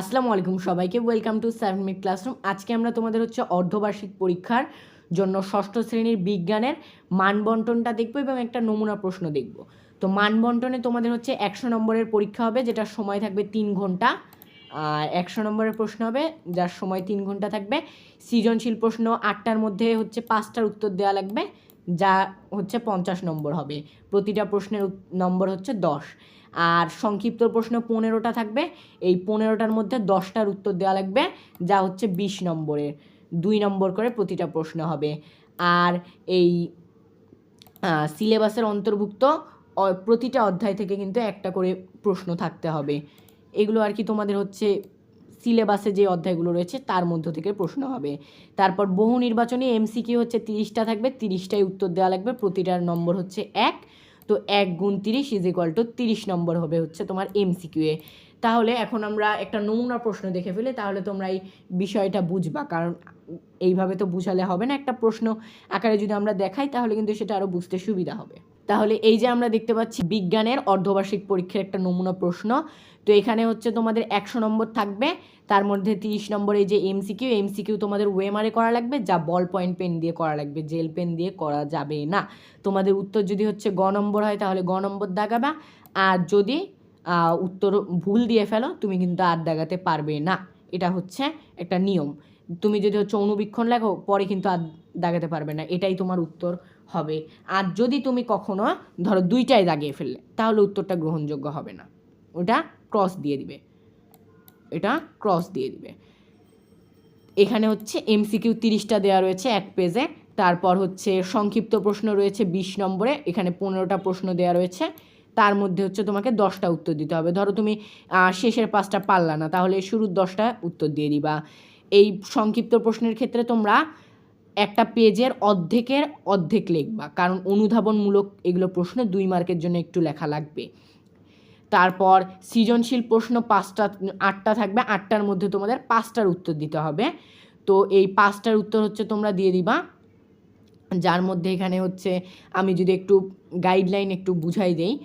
আসসালামু আলাইকুম সবাইকে welcome to seven mid classroom আজকে আমরা তোমাদের হচ্ছে অর্ধবার্ষিক পরীক্ষার জন্য ষষ্ঠ শ্রেণির বিজ্ঞানের মানবন্টনটা দেখব এবং একটা নমুনা প্রশ্ন দেখব। তো মানবন্টনে তোমাদের হচ্ছে একশো নম্বরের পরীক্ষা হবে যেটা সময় থাকবে তিন ঘণ্টা। আর একশো নম্বরের প্রশ্ন হবে, যার সময় তিন ঘণ্টা থাকবে। সৃজনশীল প্রশ্ন আটটার মধ্যে হচ্ছে পাঁচটার উত্তর দেওয়া লাগবে, যা হচ্ছে পঞ্চাশ নম্বর হবে। প্রতিটা প্রশ্নের নম্বর হচ্ছে দশ। আর সংক্ষিপ্ত প্রশ্ন পনেরোটা থাকবে। এই পনেরোটার মধ্যে দশটার উত্তর দেওয়া লাগবে, যা হচ্ছে বিশ নম্বরের। দুই নম্বর করে প্রতিটা প্রশ্ন হবে। আর এই সিলেবাসের অন্তর্ভুক্ত প্রতিটা অধ্যায় থেকে কিন্তু একটা করে প্রশ্ন থাকতে হবে। এগুলো আর কি তোমাদের হচ্ছে সিলেবাসে যে অধ্যায়গুলো রয়েছে, তার মধ্য থেকে প্রশ্ন হবে। তারপর বহু নির্বাচনী এমসিকিউ হচ্ছে তিরিশটা থাকবে, তিরিশটাই উত্তর দেওয়া লাগবে, প্রতিটার নম্বর হচ্ছে এক। তো এক গুণ তিরিশ ইজ ইকুয়াল টু তিরিশ নম্বর হবে হচ্ছে তোমার এমসিকিউ এ তাহলে এখন আমরা একটা নমুনা প্রশ্ন দেখে ফেলে, তাহলে তোমরা এই বিষয়টা বুঝবা, কারণ এইভাবে তো বুঝালে হবে না একটা প্রশ্ন। আকারে যদি আমরা দেখাই, তাহলে কিন্তু সেটা আরও বুঝতে সুবিধা হবে। তাহলে এই যে আমরা দেখতে পাচ্ছি বিজ্ঞানের অর্ধবার্ষিক পরীক্ষার একটা নমুনা প্রশ্ন। তো এখানে হচ্ছে তোমাদের একশো নম্বর থাকবে, তার মধ্যে তিরিশ নম্বরে যে এমসিকিউ এমসিকিউ তোমাদের ওয়েমারে করা লাগবে, যা বল পয়েন্ট পেন দিয়ে করা লাগবে, জেল পেন দিয়ে করা যাবে না। তোমাদের উত্তর যদি হচ্ছে গ নম্বর হয়, তাহলে গ নম্বর দাগাবা। আর যদি উত্তর ভুল দিয়ে ফেলো, তুমি কিন্তু আর দাগাতে পারবে না। এটা হচ্ছে একটা নিয়ম। তুমি যদি হচ্ছে অনুবীক্ষণ লেখো, পরে কিন্তু আর দাগাতে পারবে না। এটাই তোমার উত্তর হবে। আর যদি তুমি কখনো, ধরো দুইটাই দাগিয়ে ফেললে, তাহলে উত্তরটা গ্রহণযোগ্য হবে না। ওটা ক্রস দিয়ে দিবে। এটা ক্রস দিয়ে দিবে। এখানে হচ্ছে এমসিকিউ তিরিশটা দেওয়া রয়েছে এক পেজে তারপর হচ্ছে সংক্ষিপ্ত প্রশ্ন রয়েছে বিশ নম্বরে, এখানে পনেরোটা প্রশ্ন দেওয়া রয়েছে। তার মধ্যে হচ্ছে তোমাকে দশটা উত্তর দিতে হবে। ধরো তুমি শেষের পাঁচটা পারলা না, তাহলে শুরুর দশটা উত্তর দিয়ে দিবা। এই সংক্ষিপ্ত প্রশ্নের ক্ষেত্রে তোমরা একটা পেজের অর্ধেকের অর্ধেক লিখবা। কারণ অনুধাবনমূলক এগুলো প্রশ্ন দুই মার্কের জন্য একটু লেখা লাগবে। তারপর সৃজনশীল প্রশ্ন পাঁচটা, আটটা থাকবে। আটটার মধ্যে তোমাদের পাঁচটার উত্তর দিতে হবে। তো এই পাঁচটার উত্তর হচ্ছে তোমরা দিয়ে দিবা। যার মধ্যে এখানে হচ্ছে আমি যদি একটু গাইডলাইন একটু বুঝাই দেই,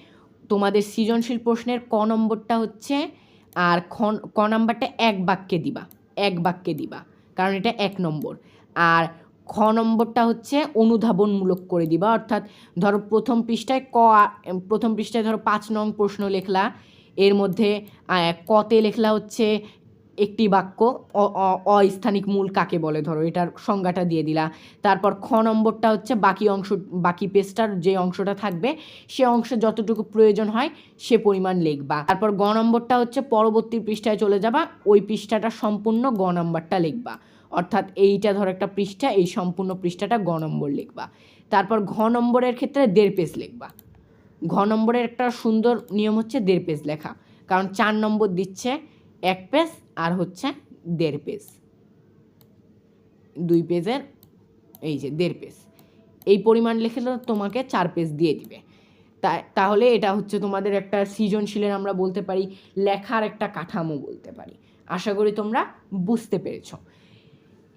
তোমাদের সৃজনশীল প্রশ্নের ক নম্বরটা হচ্ছে আর খ, ক নম্বরটা এক বাক্যে দিবা। এক বাক্যে দিবা। কারণ এটা এক নম্বর। আর খ নম্বরটা হচ্ছে অনুধাবনমূলক করে দিবা। অর্থাৎ ধরো প্রথম পৃষ্ঠায় ক প্রথম পৃষ্ঠায় ধরো পাঁচ নং প্রশ্ন লেখলা। এর মধ্যে কতে লেখলা হচ্ছে একটি বাক্য অস্থানিক মূল কাকে বলে? ধরো, এটার সংজ্ঞাটা দিয়ে দিলা। তারপর খ নম্বরটা হচ্ছে বাকি অংশ, বাকি পেজটার যে অংশটা থাকবে, সে অংশে যতটুকু প্রয়োজন হয়, সে পরিমাণ লিখবা। তারপর গ নম্বরটা হচ্ছে পরবর্তী পৃষ্ঠায় চলে যাবা, ওই পৃষ্ঠাটা সম্পূর্ণ গ নম্বরটা লিখবা। অর্থাৎ এইটা ধরো একটা পৃষ্ঠা, এই সম্পূর্ণ পৃষ্ঠাটা গ নম্বর লিখবা। তারপর ঘ নম্বরের ক্ষেত্রে দেড় পেজ লিখবা। ঘ নম্বরের একটা সুন্দর নিয়ম হচ্ছে দেড় পেজ লেখা। কারণ চার নম্বর দিচ্ছে এক পেজ আর হচ্ছে দেড় পেজ। দুই পেজের এই যে দেড় পেজ। এই পরিমাণ লিখে তোমাকে চার পেজ দিয়ে দিবে। তা, তাহলে এটা হচ্ছে তোমাদের একটা সৃজনশীলের আমরা বলতে পারি, লেখার একটা কাঠামো বলতে পারি। আশা করি তোমরা বুঝতে পেরেছ।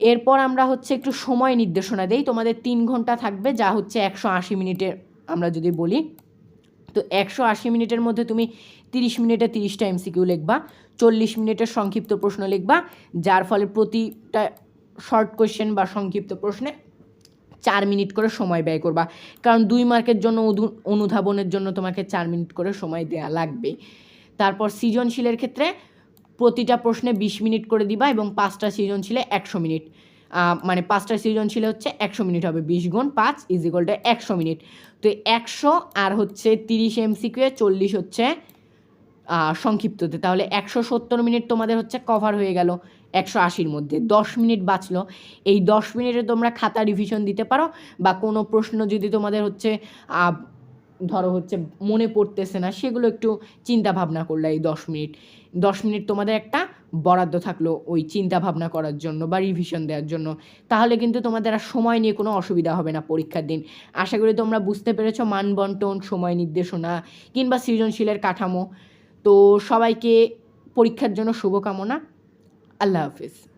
এরপর আমরা হচ্ছে একটু সময় নির্দেশনা দেই। তোমাদের তিন ঘণ্টা থাকবে, যা হচ্ছে একশো আশি মিনিটের আমরা যদি বলি। তো একশো আশি মিনিটের মধ্যে তুমি তিরিশ মিনিটে তিরিশটা এমসিকিউ লিখবা, চল্লিশ মিনিটের সংক্ষিপ্ত প্রশ্ন লিখবা, যার ফলে প্রতিটা শর্ট কোয়েশ্চেন বা সংক্ষিপ্ত প্রশ্নে চার মিনিট করে সময় ব্যয় করবা। কারণ দুই মার্কের জন্য অনুধাবনের জন্য তোমাকে চার মিনিট করে সময় দেওয়া লাগবে। তারপর সৃজনশীলের ক্ষেত্রে প্রতিটা প্রশ্নে বিশ মিনিট করে দিবা এবং পাঁচটা সৃজনশীলে একশো মিনিট। মানে পাঁচটা সৃজনশীলে হচ্ছে একশো মিনিট হবে, বিশ গুণ পাঁচ ইজ ইকুয়াল টু একশো মিনিট। তো একশো আর হচ্ছে তিরিশ এমসিকিউ চল্লিশ হচ্ছে সংক্ষিপ্ততে। তাহলে একশো সত্তর মিনিট তোমাদের হচ্ছে কভার হয়ে গেল একশো আশির মধ্যে। দশ মিনিট বাঁচলো। এই দশ মিনিটে তোমরা খাতা রিভিশন দিতে পারো বা কোনো প্রশ্ন যদি তোমাদের হচ্ছে ধরো হচ্ছে মনে পড়তেছে না, সেগুলো একটু চিন্তা ভাবনা করলে এই দশ মিনিট। দশ মিনিট তোমাদের একটা বরাদ্দ থাকল ওই চিন্তা ভাবনা করার জন্য বা রিভিশন দেওয়ার জন্য, তাহলে কিন্তু তোমাদের আর সময় নিয়ে কোনো অসুবিধা হবে না পরীক্ষার দিন। আশা করি তোমরা বুঝতে পেরেছ মানবন্টন সময় নির্দেশনা কিংবা সৃজনশীলের কাঠামো। তো সবাইকে পরীক্ষার জন্য শুভকামনা। আল্লাহ হাফিজ।